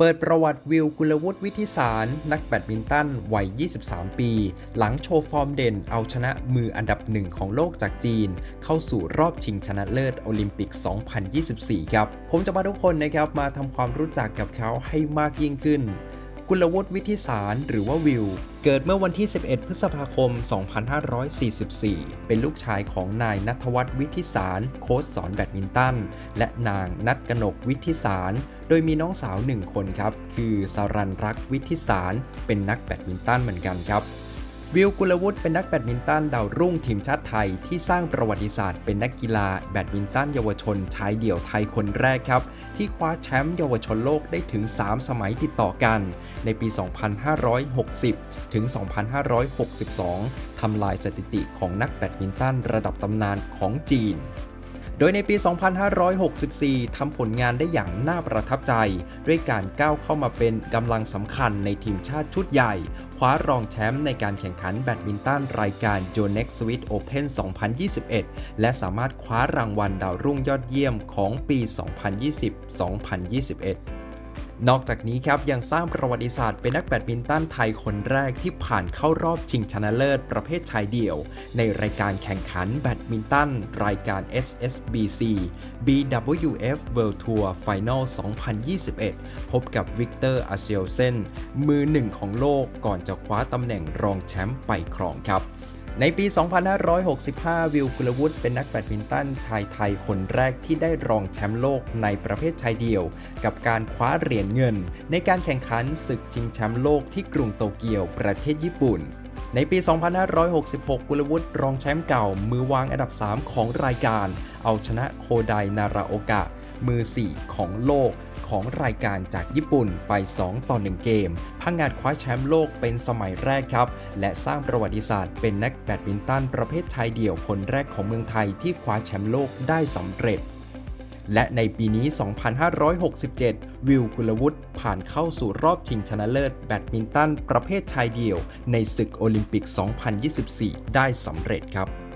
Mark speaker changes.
Speaker 1: เปิดประวัติวิวกุลวุฒิวิทิสาร นักแบดมินตันวัย 23 ปี หลังโชว์ฟอร์มเด่นเอาชนะมืออันดับหนึ่งของโลกจากจีน เข้าสู่รอบชิงชนะเลิศโอลิมปิก 2024 ครับ ผมจะพาทุกคนนะครับมาทำความรู้จักกับเขาให้มากยิ่งขึ้น กุลวุฒิวิทิสารหรือว่าวิว เกิดเมื่อวันที่ 11 พฤษภาคม 2544 เป็นลูกชายของนายนัทวัฒน์วิทิสาร โค้ชสอนแบดมินตัน และนางนัทกนกวิทิสาร โดยมีน้องสาวหนึ่งคนครับ คือสารันรักวิทิสาร เป็นนักแบดมินตันเหมือนกันครับ วิวกุลวุฒิเป็นนักแบดมินตันดาวรุ่งทีมชาติไทยที่สร้างประวัติศาสตร์เป็นนักกีฬาแบดมินตันเยาวชนชายเดี่ยวไทยคนแรกครับ ที่คว้าแชมป์เยาวชนโลกได้ถึง 3 สมัยติดต่อกัน ในปี 2560 ถึง 2562 ทำลายสถิติของนักแบดมินตันระดับตำนานของจีน โดยในปี 2564 ทำผลงานได้อย่างน่าประทับใจ ด้วยการก้าวเข้ามาเป็นกำลังสำคัญในทีมชาติชุดใหญ่ คว้ารองแชมป์ในการแข่งขันแบดมินตันรายการ j o n e x Swiss Open 2021 และสามารถคว้ารางวัลดาวรุ่งยอดเยี่ยมของปี 2020-2021 นอกจากนี้ครับยังสร้างประวัติศาสตร์เป็นนักแบดมินตันไทยคนแรกที่ผ่านเข้ารอบชิงชนะเลิศประเภทชายเดี่ยว ในรายการแข่งขันแบดมินตัน รายการ SSBC BWF World Tour Final 2021 พบกับวิกเตอร์อาเซลเซนมือหนึ่งของโลกก่อนจะคว้าตำแหน่งรองแชมป์ไปครองครับ ในปี 2565 วิวกุลวุฒิเป็นนักแบดมินตันชายไทยคนแรกที่ได้รองแชมป์โลกในประเภทชายเดี่ยว กับการคว้าเหรียญเงิน ในการแข่งขันศึกชิงแชมป์โลกที่กรุงโตเกียวประเทศญี่ปุ่นในปี 2566 กุลวุฒิรองแชมป์เก่า มือวางอันดับ 3 ของรายการ เอาชนะโคไดนาราโอกะ มือ 4 ของโลก ของรายการจากญี่ปุ่นไป 2 ต่อ 1 เกม พังงาดคว้าแชมป์โลกเป็นสมัยแรกครับ และสร้างประวัติศาสตร์เป็นนักแบดมินตันประเภทชายเดี่ยวคนแรกของเมืองไทยที่คว้าแชมป์โลกได้สำเร็จและในปีนี้ 2567 วิวกุลวุฒิผ่านเข้าสู่รอบชิงชนะเลิศแบดมินตันประเภทชายเดี่ยว ในศึกโอลิมปิก 2024 ได้สำเร็จครับ